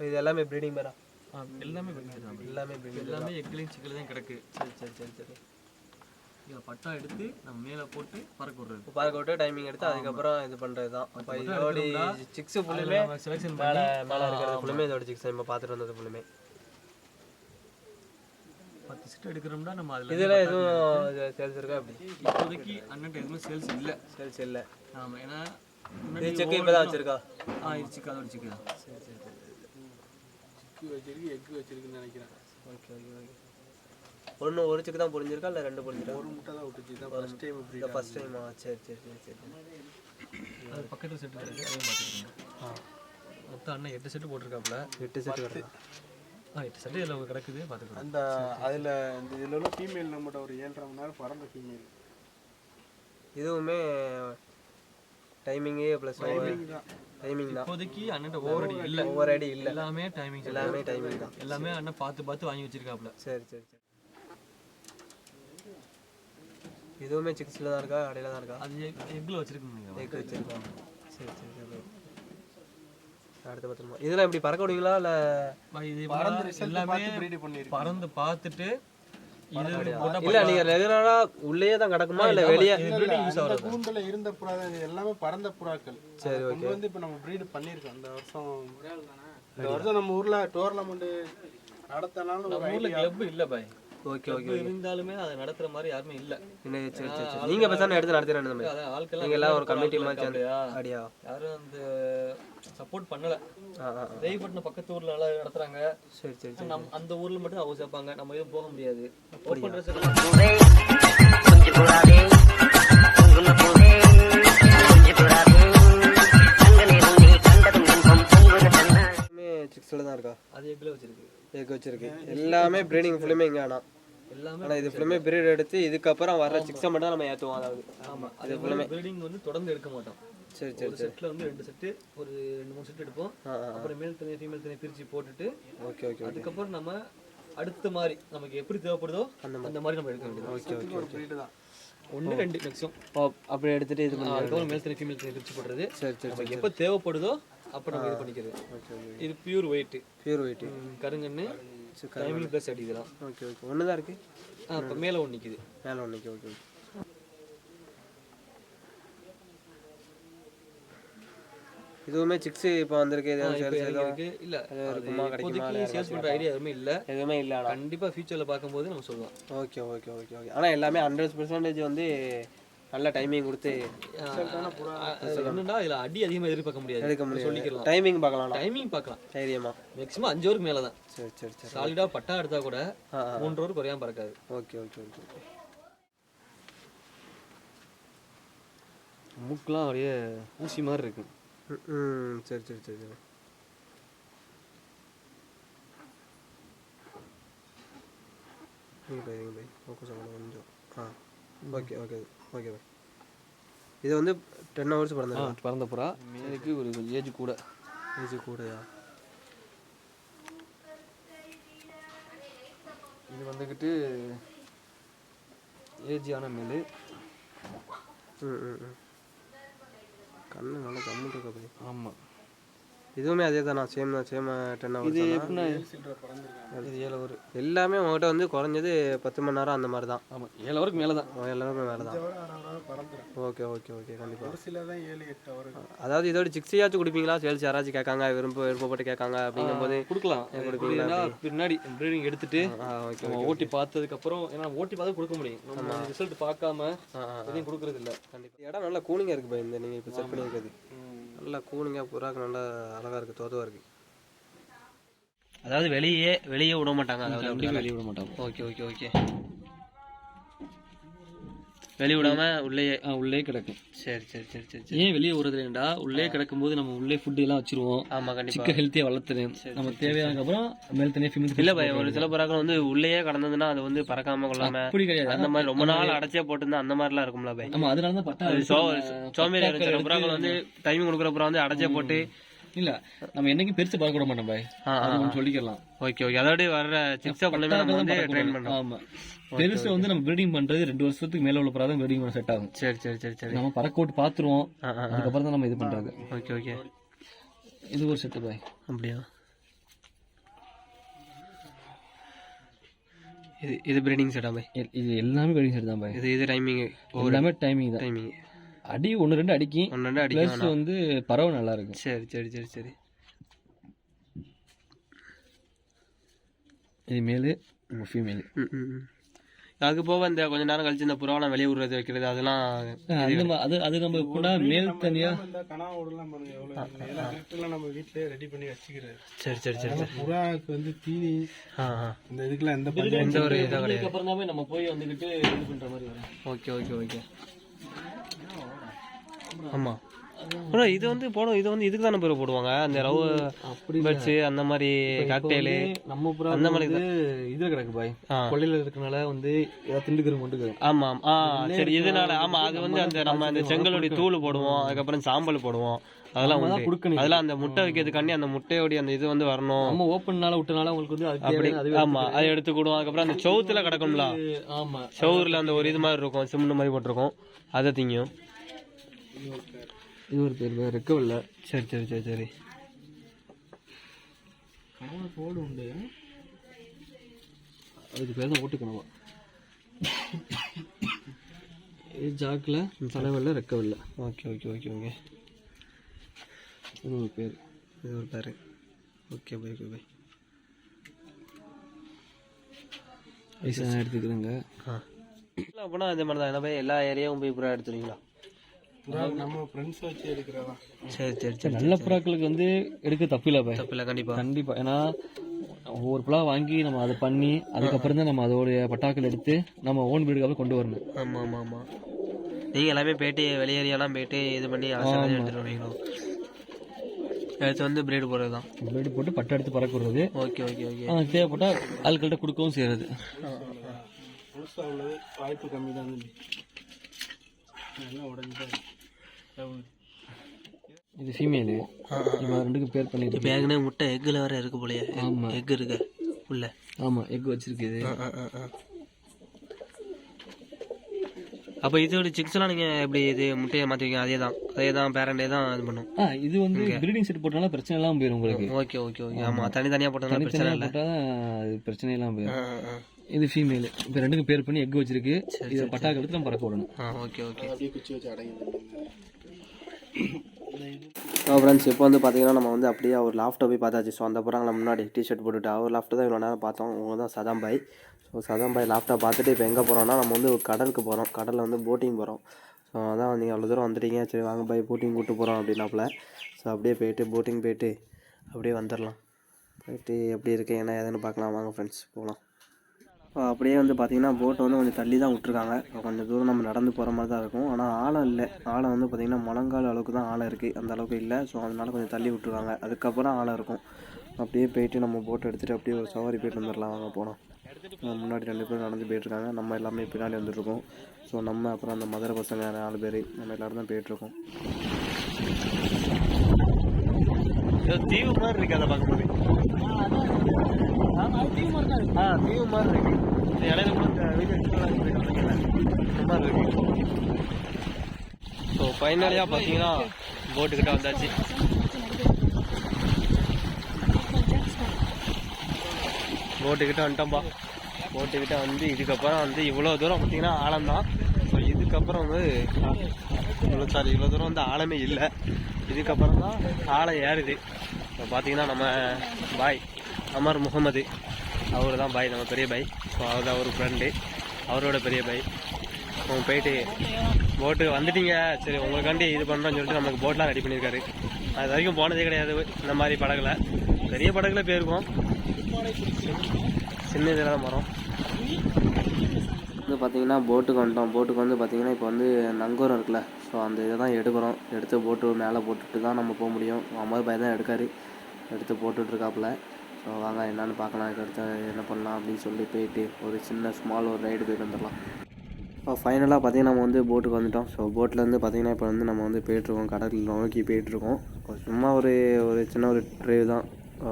இது எல்லாமே ப்ரீடிங் பேரா எல்லாமே breeding தான். எல்லாமே ப்ரீடிங் எல்லாமே எக்லையும் சிக்கல் தான் கிடக்கு. சரி சரி சரி சரி. இதை பட்டா எடுத்து நம்ம மேலே போட்டு பறக்க விடுறது. பார்க்க விட்டு டைமிங் எடுத்து அதுக்கப்புறம் இது பண்ணுறது தான். இப்போ இதோட சிக்ஸ் ஃபுல்லுமே செலெக்ஷன் மேலே மேலே இருக்கிறது ஃபுல்லுமே இதோட சிக்ஸ் நம்ம பார்த்துட்டு வந்தது ஃபுல்லுமே பத்து செட் எடுக்கிறோம்னா நம்ம அதில் இதில் எதுவும் சேல்ஸ் இருக்கா அப்படி இப்போதைக்கு அண்ணன் எதுவுமே சேல்ஸ் இல்லை. சேல்ஸ் இல்லை. ஆமாம் ஏன்னா இது முன்னாடி செக் இப்போ தான் வச்சிருக்கா? ஆ இது சிக்கன் அதோட தான். சரி சரி. சிக்கு வச்சிருக்கு எக்கு வச்சிருக்குன்னு நினைக்கிறேன். Okay okay okay. ஒன்று ஒரு சிக்கு தான் புரிஞ்சிருக்கா இல்லை ரெண்டு புரிஞ்சிருக்கா ஒரு முட்டை தான் விட்டுச்சு இதான் ஃபர்ஸ்ட் டைம் இப்படி இந்த ஃபர்ஸ்ட் டைமா சரி சரி சரி சரி. அது பக்கத்தில் செட்டு அதையும் ஆ. மொத்தம் அண்ணன் எட்டு செட்டு போட்டிருக்காப்புல. எட்டு செட் வருதா. ஆ எட்டு செட்டு இதில் கிடக்குது பார்த்துக்கலாம் அந்த அதில் இந்த இதில் உள்ள ஃபீமேல் நம்மகிட்ட ஒரு ஏழரை மணி நேரம் பறந்த ஃபீமேல் இதுவுமே டைமிங்கே ப்ளஸ் டைமிங் தான். இப்போதைக்கு அண்ணன் ஓவர் அடி இல்லை. ஒவ்வொரு அடி இல்லை. எல்லாமே டைமிங் எல்லாமே டைமிங் தான். எல்லாமே அண்ணன் பார்த்து பார்த்து வாங்கி வச்சிருக்காப்புல சரி சரி சரி. இதுவுமே சிக்ஸில் தான் இருக்கா? அடையில தான் இருக்கா? அது எக்கில் வச்சிருக்கோம் எக் வச்சிருக்கோம். சரி சரி சரி அடுத்த பத்திரமா இதெல்லாம் எப்படி பறக்க விடுவீங்களா? இல்லை பறந்து ரிசல்ட் எல்லாமே பறந்து பார்த்துட்டு இல்லை நீங்கள் ரெகுலராக உள்ளேயே தான் கிடக்குமா? இல்லை வெளியே? கூண்டுல இருந்த புறா எல்லாமே பறந்த புறாக்கள். சரி கொண்டு வந்து இப்போ நம்ம ப்ரீடு பண்ணியிருக்கோம். இந்த வருஷம் இந்த வருஷம் நம்ம ஊர்ல டோர்னமெண்ட் நடத்தினாலும் ஊர்ல கிளப் இல்ல பாய். ஓகே ஓகே இருந்தாலுமே அதை நடத்துற மாதிரி யாருமே இல்ல. சரி சரி சரி. நீங்கள் பேசாமல் எடுத்து அதான் ஆட்கள்லாம் நீங்கள் எல்லாம் ஒரு கமிட்டி மாதிரி ஆட்கள் அப்படியா யாரும் அந்த சப்போர்ட் பண்ணல. தெய்வப்பட்டினம் பக்கத்து ஊர்ல நல்லா நடத்துறாங்க. சரி சரி சரி நம் அந்த ஊர்ல மட்டும் அவங்க சேர்ப்பாங்க. நம்ம எதுவும் போக முடியாது. ஓப்பன் சிக்ஸில் தான் இருக்கா? அது எக்கில் வச்சிருக்கு. எக் வச்சிருக்கு. எல்லாமே ப்ரீடிங் ஃபுல்லுமே இங்கே ஆனால் எல்லாமே ஆனால் இது ஃபுல்லுமே பிரீட் எடுத்து இதுக்கப்புறம் வர்ற சிக்ஸை மட்டும் தான் நம்ம ஏற்றுவோம் அதாவது. ஆமா. அது ஃபுல்லுமே பில்டிங் வந்து தொடர்ந்து எடுக்க மாட்டோம். சரி சரி ஒரு செட்ல வந்து ரெண்டு செட்டு ஒரு ரெண்டு மூணு செட் எடுப்போம். அப்புறம் மேல் தனியாக ஃபீமேல் தனியாக பிரிச்சு போட்டுட்டு ஓகே ஓகே அதுக்கப்புறம் நம்ம அடுத்த மாதிரி நமக்கு எப்படி தேவைப்படுதோ அந்த மாதிரி. நம்ம எடுக்க வேண்டியது ஓகே ஓகே ஒரு ப்ரீடு தான். ஒன்று ரெண்டு மேக்ஸிமம் அப்படி எடுத்துட்டு இது பண்ணி அதுக்கப்புறம் மேல் தனி ஃபீமேல் தனி பிரிச்சு போடுறது. சரி சரி. எப்போ தேவைப்படுதோ அப்போ நம்ம இது பண்ணிக்கிறது. இது பியூர் ஒயிட் பியூர் ஒயிட்டு கருங்கண்ணு டைமிங் ப்ளஸ் அடி இதெல்லாம். ஓகே ஓகே ஒன்று தான் இருக்குது ஆ இப்போ மேலே ஒன்று நிற்கிது மேலே ஒன்றைக்கு ஓகே ஓகே இதுவுமே சிக்ஸு இப்போ வந்திருக்கு இருக்கு இல்ல இருக்குமா, கிடைக்குமா, சேல்ஸ் பண்ற ஐடியா எதுவுமே இல்ல. எதுவுமே இல்லை கண்டிப்பா ஃபியூச்சர்ல பார்க்கும்போது நம்ம சொல்லுவோம் ஓகே ஓகே ஓகே ஓகே ஆனால் எல்லாமே ஹண்ட்ரட் பர்சன்டேஜ் வந்து நல்ல டைமிங் கொடுத்து என்னன்னா இதுல அடி அதிகமா எதிர்பார்க்க முடியாது. எடுக்க முடியும் சொல்லிக்கலாம் டைமிங் பார்க்கலாம். டைமிங் பார்க்கலாம். தைரியமா. மேக்ஸிமம் அஞ்சு ஓவருக்கு மேல தான். சரி சரி சரி. சாலிடா பட்டா எடுத்தா கூட மூன்று ஓவர் குறையாம பறக்காது. ஓகே ஓகே ஓகே மூக்குலாம் அப்படியே ஊசி மாதிரி இருக்கு. ம், சரி சரி சரி சரி. நீங்கள் பை நீங்கள் பை ஃபோக்கஸ் ஆகணும் கொஞ்சம். ஆ. ஓகே ஓகே ஓகே பை இது வந்து டென் ஹவர்ஸ் பிறந்தது பறந்த புறா. இதுக்கு ஒரு ஏஜ் கூட. ஏஜ் கூடயா? இது வந்துக்கிட்டு ஏஜ் ஆன மேலு. ம் ம் ம். கண்ணு நல்லா கம்முட்டு இருக்கா ஆமாம் இதுவுமே அதே தானா சேம் சேம் டென் ஹவர்ஸ் இது எப்படின்னா சில்லறை பறந்துருக்காங்க இது ஏழு ஓவர் எல்லாமே உங்கள்கிட்ட வந்து குறைஞ்சது பத்து மணி நேரம் அந்த மாதிரி தான். ஆமாம் ஏழு ஓவருக்கு மேலே தான். எல்லாருமே வேலை தான். ஓகே ஓகே ஓகே கண்டிப்பாக ஒரு சில தான் ஏழு எட்டு அவர் அதாவது இதோட சிக்ஸியாச்சும் குடிப்பீங்களா? சேல்ஸ் யாராச்சும் கேட்காங்க விரும்ப விருப்பப்பட்டு கேட்காங்க அப்படிங்கும்போது கொடுக்கலாம். எப்படின்னா பின்னாடி ப்ரீடிங் எடுத்துட்டு ஓட்டி பார்த்ததுக்கப்புறம் ஏன்னா ஓட்டி பார்த்து கொடுக்க முடியும். நம்ம ரிசல்ட் பார்க்காம எதையும் கொடுக்கறது இல்ல. கண்டிப்பாக இடம் நல்லா கூலிங்காக இருக்குது இந்த நீங்கள் இப்போ செட் பண்ணியிருக்கிறது. நல்லா கூலிங்காக புறாக்கு நல்லா அழகாக இருக்குது தோதுவாக இருக்குது அதாவது வெளியே வெளியே விட மாட்டாங்க அதாவது வெளியே விட மாட்டோம் ஓகே ஓகே ஓகே. வெளியே விடாம உள்ளேயே உள்ளே கிடக்கும். சரி சரி சரி சரி ஏன் வெளியே விடுறதுலடா உள்ளே கிடக்கும் போது நம்ம உள்ளே ஃபுட் எல்லாம் வச்சிருவோம். ஆமாம் கண்டிப்பாக சிக்க ஹெல்த்தியா வளர்த்துறேன் நம்ம தேவையானதுக்கு அப்புறம் மேல் தனியாக இல்ல பை ஒரு சில புறாக்கள் வந்து உள்ளேயே கடந்ததுன்னா அது வந்து பறக்காம கொள்ளாம அப்படி கிடையாது. அந்த மாதிரி ரொம்ப நாள் அடைச்சே போட்டிருந்தா அந்த மாதிரிலாம் இருக்கும்ல பை நம்ம அதனால தான் பட்டா சோ சோம்பேறி சில புறாக்கள் வந்து டைமிங் கொடுக்குற புறா வந்து அடைச்சே போட்டு இல்ல நம்ம என்னைக்கு பெருசு பார்க்க விட மாட்டோம் பாய். சொல்லிக்கலாம். Okay okay. அதோட வர சிப்ஸ் அப்படியே நம்ம வந்து ட்ரெயின் பண்ணோம் ஆமா. பெருசு வந்து நம்ம பிரீடிங் பண்றது ரெண்டு வருஷத்துக்கு மேல உள்ள பிறகு பிரீடிங் பண்ண செட் ஆகும். சரி சரி சரி சரி. நம்ம பறக்க விட்டு பாத்துருவோம் அதுக்கப்புறம் தான் நம்ம இது பண்றது. Okay okay. இது ஒரு செட்டு பாய். அப்படியா? இது இது பிரீடிங் செட்டா பாய்? இது எல்லாமே பிரீடிங் செட் தான் பாய். இது இது டைமிங் எல்லாமே டைமிங் தான். டைமிங் அடி ஒன்று ரெண்டு அடிக்கும் ஒன்று ரெண்டு அடிக்கும் ப்ளஸ் வந்து பறவை நல்லா இருக்கும் சரி சரி சரி சரி. இது மேலு ஃபீமேல். அதுக்கு போக இந்த கொஞ்ச நேரம் கழிச்சு இந்த புறாவெல்லாம் வெளியே விடுறது வைக்கிறது அதெல்லாம் அது அது நம்ம கூட மேல் தனியா நம்ம வீட்டிலேயே ரெடி பண்ணி வச்சுக்கிறாரு சரி சரி சரி சரி. புறாவுக்கு வந்து தீனி இந்த இதுக்கெல்லாம் எந்த எந்த ஒரு இதாக கிடையாது. அப்புறம் தான் நம்ம போய் வந்துக்கிட்டு இது பண்ற மாதிரி வரும். Okay okay okay. ஆமாம் அப்புறம் இது வந்து போடும் இது வந்து இதுக்கு தானே பேர் போடுவாங்க? அந்த ரவ் பட்ஸு அந்த மாதிரி காக்டெயிலு நம்ம புறா அந்த மாதிரி வந்து இதுல கிடக்கு பாய். கொள்ளையில இருக்கனால வந்து ஏதாவது திண்டுக்கிற கொண்டு ஆமாம் ஆ சரி இதனால ஆமாம் அது வந்து அந்த நம்ம அந்த செங்கலுடைய தூள் போடுவோம் அதுக்கப்புறம் சாம்பல் போடுவோம். அதெல்லாம் உண்டு. கொடுக்கணும். அதெல்லாம் அந்த முட்டை வைக்கிறதுக்காண்டி அந்த முட்டையோடைய அந்த இது வந்து வரணும். நம்ம ஓப்பன்னால விட்டனால உங்களுக்கு வந்து அப்படி ஆமா அதை எடுத்து கூடும் அதுக்கப்புறம் அந்த சவுத்துல கிடக்கும்ல. ஆமா. சவுரில் அந்த ஒரு இது மாதிரி இருக்கும் சிமெண்ட் மாதிரி போட்டிருக்கும். அதை திங்கும். இது ஒரு பேர் ரெக்கவில்ல சரி சரி சரி சரி. கனவு போடு உண்டு. அதுக்கு பேர் தான் ஓட்டுக்கணுமா இது ஜாக்கில் தலைவல்ல ரெக்கவில்ல ஓகே ஓகே ஓகே ஓகே. இது ஒரு பேர். இது ஒரு பேரு. ஓகே பை ஓகே பை எடுத்துக்கிறேங்க. ஆ. அப்படின்னா இந்த மாதிரி தான் என்ன போய் எல்லா ஏரியாவும் போய் புறா எடுத்துருவீங்களா? நம்ம ஃப்ரெண்ட்ஸ் வச்சு எடுக்கிறதா? சரி சரி சரி நல்ல புறாக்களுக்கு வந்து எடுக்க தப்பில்லை பாய். தப்பில்லை கண்டிப்பா. கண்டிப்பா. ஏன்னா ஒவ்வொரு புறா வாங்கி நம்ம அதை பண்ணி அதுக்கப்புறம் தான் நம்ம அதோடைய பட்டாக்கள் எடுத்து நம்ம ஓன் வீடுக்காக கொண்டு வரணும். ஆமாம் ஆமாம் ஆமாம் நீங்கள் எல்லாமே போயிட்டு வெளியேறியெல்லாம் போயிட்டு இது பண்ணி அவசரம் எடுத்துட்டு வருவீங்களோ எடுத்து வந்து பிரீடு போடுறது தான் பிளேடு போட்டு பட்டை எடுத்து பறக்க விடுறது ஓகே ஓகே ஓகே. ஆ, தேவைப்பட்டா ஆட்கள்கிட்ட கொடுக்கவும் உள்ளது வாய்ப்பு கம்மி தான் நல்லா உடஞ்சி இது ஃபீமேலு நம்ம ரெண்டுக்கும் பேர் பண்ணிட்டு இப்போ ஏற்கனவே முட்டை எக்கில் வேற இருக்கு போலயே. ஆமா. எக் இருக்கு? உள்ள. ஆமா எக் வச்சிருக்கு இது. அப்போ இதோட சிக்ஸ்லாம் நீங்கள் எப்படி இது முட்டையை மாற்றிருக்கீங்க அதே தான். அதே தான் பேரண்டே தான் இது பண்ணும். ஆ இது வந்து பிரீடிங் செட் போட்டனால பிரச்சனை எல்லாம் போயிடும் உங்களுக்கு. Okay okay okay. ஆமாம் தனித்தனியாக போட்டதுனால பிரச்சனை இல்லை. போட்டா அது பிரச்சனை எல்லாம் போயிடும் ஆ ஆ. இது ஃபீமேல் இப்போ ரெண்டுக்கும் பேர் பண்ணி எக் வச்சிருக்கு. இதை பட்டாக்கு எடுத்து நம்ம பறக்க விடணும் ஆ ஓகே ஓகே அப்படியே குச்சி வச்சு அடங்கி ஃப்ரெண்ட்ஸ் இப்போ வந்து பார்த்தீங்கன்னா நம்ம வந்து அப்படியே அவர் லாஃப்ட்டை போய் பார்த்தாச்சு. ஸோ அந்த புறாங்கள முன்னாடி டிஷர்ட் போட்டுட்டு அவர் லாஃப்ட்டு தான் இவ்வளோ நேரம் பார்த்தோம். அவங்க தான் சதாம்பாய் ஸோ சதாம்பாய் லாஃப்ட்டை பார்த்துட்டு இப்போ எங்கே போகிறோம்னா நம்ம வந்து கடலுக்கு போகிறோம் கடலில் வந்து போட்டிங் போகிறோம் ஸோ அதான் நீங்கள் அவ்வளோ தூரம் வந்துட்டீங்க. சரி வாங்க பாய் போட்டிங் கூப்பிட்டு போகிறோம் அப்படின்னாப்புல. ஸோ அப்படியே போயிட்டு போட்டிங் போயிட்டு அப்படியே வந்துடலாம். போயிட்டு எப்படி இருக்கு என்ன ஏதுன்னு பார்க்கலாம். வாங்க ஃப்ரெண்ட்ஸ் போகலாம். அப்படியே வந்து பார்த்தீங்கன்னா போட்டை வந்து கொஞ்சம் தள்ளி தான் விட்ருக்காங்க கொஞ்சம் தூரம் நம்ம நடந்து போகிற மாதிரி தான் இருக்கும். ஆனால் ஆழம் இல்லை. ஆழம் வந்து பார்த்திங்கன்னா முழங்கால் அளவுக்கு தான் ஆழம் இருக்குது அந்த அளவுக்கு இல்லை. ஸோ அதனால கொஞ்சம் தள்ளி விட்ருக்காங்க அதுக்கப்புறம் ஆழம் இருக்கும். அப்படியே போயிட்டு நம்ம போட்டை எடுத்துகிட்டு அப்படியே ஒரு சவாரி போயிட்டு வந்துடலாம் வாங்க போனோம் முன்னாடி ரெண்டு பேரும் நடந்து போயிட்டுருக்காங்க. நம்ம எல்லாமே பின்னாடி வந்துட்டுருக்கோம். ஸோ நம்ம அப்புறம் அந்த மதுரை பசங்க நாலு பேர். நம்ம எல்லோரும் தான் போயிட்டுருக்கோம். தீவு மாதிரி இருக்கு அதை பார்க்கும்போது ஆ தீவு மாதிரி இருக்கு இந்த இடையில கூட இந்த வீடியோ ரொம்ப இருக்கு ஸோ ஃபைனலியாக பார்த்தீங்கன்னா போட்டுக்கிட்ட வந்தாச்சு. போட்டுக்கிட்ட வந்துட்டோம்பா. போட்டுக்கிட்ட வந்து இதுக்கப்புறம் வந்து இவ்வளோ தூரம் பார்த்தீங்கன்னா ஆழம் தான். ஸோ இதுக்கப்புறம் வந்து இவ்வளோ சாரி இவ்வளோ தூரம் வந்து ஆழமே இல்லை. இதுக்கப்புறம் தான் ஆழம் ஏறுது. இப்போ பார்த்தீங்கன்னா நம்ம பாய் அமர் முகமது. அவர் தான் பாய் நம்ம பெரிய பாய். ஸோ அவர் தான் ஒரு ஃப்ரெண்டு அவரோட பெரிய பாய். அவங்க போயிட்டு போட்டு வந்துட்டீங்க. சரி உங்களுக்காண்டி இது பண்ணுறோம்னு சொல்லிட்டு நமக்கு போட்லாம் ரெடி பண்ணியிருக்காரு. அது வரைக்கும் போனதே கிடையாது. இந்த மாதிரி படகுல. பெரிய படகுல போயிருக்கோம். சின்ன இதில் தான் மரம் வந்து பார்த்தீங்கன்னா போட்டுக்கு வந்துட்டோம். போட்டுக்கு வந்து பார்த்தீங்கன்னா இப்போ வந்து நங்கூரம் இருக்குல்ல. ஸோ அந்த இதை தான் எடுக்கிறோம். எடுத்து போட்டு மேலே போட்டுட்டு தான் நம்ம போக முடியும். அமர் பாய் தான் எடுக்காரு. எடுத்து போட்டுட்ருக்காப்புல ஸோ வாங்க என்னென்னு பார்க்கலாம். இதுக்கு என்ன பண்ணலாம் அப்படின்னு சொல்லி போயிட்டு ஒரு சின்ன ஸ்மால் ஒரு ரைடு போயிட்டு வந்துடலாம். இப்போ ஃபைனலாக பார்த்தீங்கன்னா நம்ம வந்து போட்டுக்கு வந்துட்டோம். ஸோ போட்லேருந்து பார்த்தீங்கன்னா இப்போ வந்து நம்ம வந்து போயிட்டுருக்கோம். கடலில் நோக்கி போயிட்டுருக்கோம். சும்மா ஒரு ஒரு சின்ன ஒரு ட்ரைவ் தான்.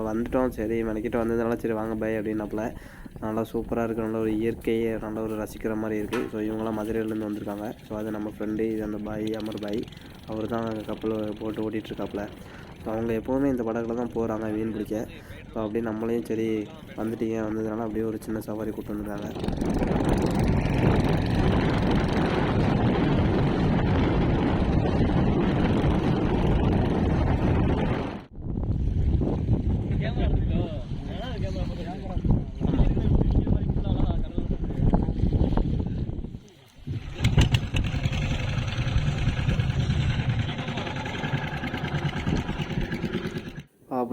வந்துட்டோம். சரி மெனக்கிட்ட வந்ததுனால சரி வாங்க பை அப்படின்னாப்புல. நல்லா சூப்பராக இருக்குது நல்ல ஒரு இயற்கையை நல்ல ஒரு ரசிக்கிற மாதிரி இருக்குது ஸோ இவங்களாம் மதுரையிலேருந்து வந்திருக்காங்க. ஸோ அது நம்ம ஃப்ரெண்டு இது அந்த பாய் அமர் பாய். அவர் தான் கப்பல் போட்டு ஓட்டிகிட்ருக்காப்புல ஸோ அவங்க எப்போவுமே இந்த படகுல தான் போகிறாங்க மீன் பிடிக்க. ஸோ அப்படியே நம்மளையும் சரி வந்துட்டீங்க. வந்ததுனால அப்படியே ஒரு சின்ன சவாரி கூப்பிட்டு வந்துட்டாங்க.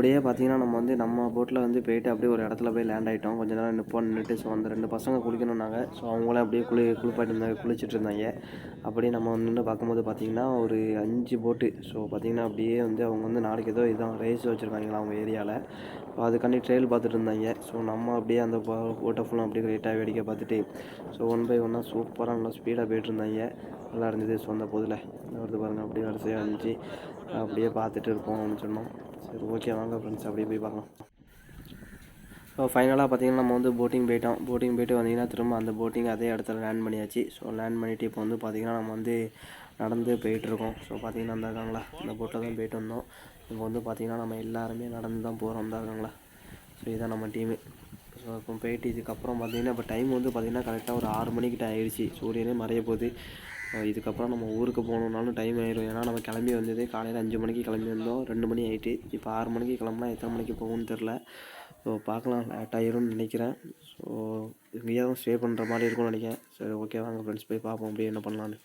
அப்படியே பார்த்தீங்கன்னா நம்ம வந்து நம்ம போட்டில் வந்து போயிட்டு அப்படியே ஒரு இடத்துல போய் லேண்ட் ஆகிட்டோம் கொஞ்ச நேரம் நிற்போம் நின்றுட்டு ஸோ அந்த ரெண்டு பசங்க குளிக்கணுன்னாங்க ஸோ அவங்களே அப்படியே குளி குளிப்பாட்டி இருந்தாங்க குளிச்சுட்டு இருந்தாங்க. அப்படியே நம்ம நின்று பார்க்கும்போது பார்த்தீங்கன்னா ஒரு அஞ்சு போட்டு ஸோ பார்த்தீங்கன்னா அப்படியே வந்து அவங்க வந்து நாளைக்கு ஏதோ இதான் ரேஸ் வச்சுருக்காங்களா அவங்க ஏரியாவில் ஸோ அதுக்காண்டி ட்ரெயில் பார்த்துட்டு இருந்தாங்க. ஸோ நம்ம அப்படியே அந்த போட்டை ஃபுல்லாக அப்படியே லைட்டாக வேடிக்கை பார்த்துட்டு ஸோ ஒன் பை ஒன்னாக சூப்பராக நல்லா ஸ்பீடாக போயிட்டு இருந்தாங்க. நல்லா இருந்தது சொந்த போதில். வருது பாருங்கள் அப்படியே வரிசையாக இருந்துச்சு. அப்படியே பார்த்துட்டு இருப்போம் அப்படின்னு சொன்னோம். சரி ஓகே வாங்க ஃப்ரெண்ட்ஸ் அப்படியே போய் பார்க்கலாம். ஸோ ஃபைனலாக பார்த்தீங்கன்னா நம்ம வந்து போட்டிங் போயிட்டோம். போட்டிங் போயிட்டு வந்தீங்கன்னா திரும்ப அந்த போட்டிங் அதே இடத்துல லேண்ட் பண்ணியாச்சு. ஸோ லேண்ட் பண்ணிவிட்டு இப்போ வந்து பார்த்திங்கன்னா நம்ம வந்து நடந்து போயிட்டுருக்கோம். ஸோ பார்த்தீங்கன்னா அந்த இருக்காங்களா? அந்த போட்டில் தான் போயிட்டு வந்தோம். இப்போ வந்து பார்த்திங்கன்னா நம்ம எல்லாருமே நடந்து தான் போகிறோம் தான் இருக்காங்களா? ஸோ இதுதான் நம்ம டீமு ஸோ இப்போ போயிட்டு இதுக்கப்புறம் பார்த்தீங்கன்னா இப்போ டைம் வந்து பார்த்திங்கன்னா கரெக்டாக ஒரு ஆறு மணிக்கிட்ட ஆயிடுச்சு. சூரியனே மறைய போகுது. இதுக்கப்புறம் நம்ம ஊருக்கு போகணுன்னாலும் டைம் ஆயிடும் ஏன்னா நம்ம கிளம்பி வந்தது காலையில் அஞ்சு மணிக்கு கிளம்பி வந்தோம். ரெண்டு மணி ஆயிட்டு இப்போ ஆறு மணிக்கு கிளம்புனா எத்தனை மணிக்கு போகும்னு தெரில ஸோ பார்க்கலாம். லேட் ஆயிரும்னு நினைக்கிறேன். ஸோ இங்கேயே தான் ஸ்டே பண்ணுற மாதிரி இருக்கும்னு நினைக்கிறேன். சரி ஓகே வாங்க ஃப்ரெண்ட்ஸ் போய் பார்ப்போம். அப்படியே என்ன பண்ணலான்னு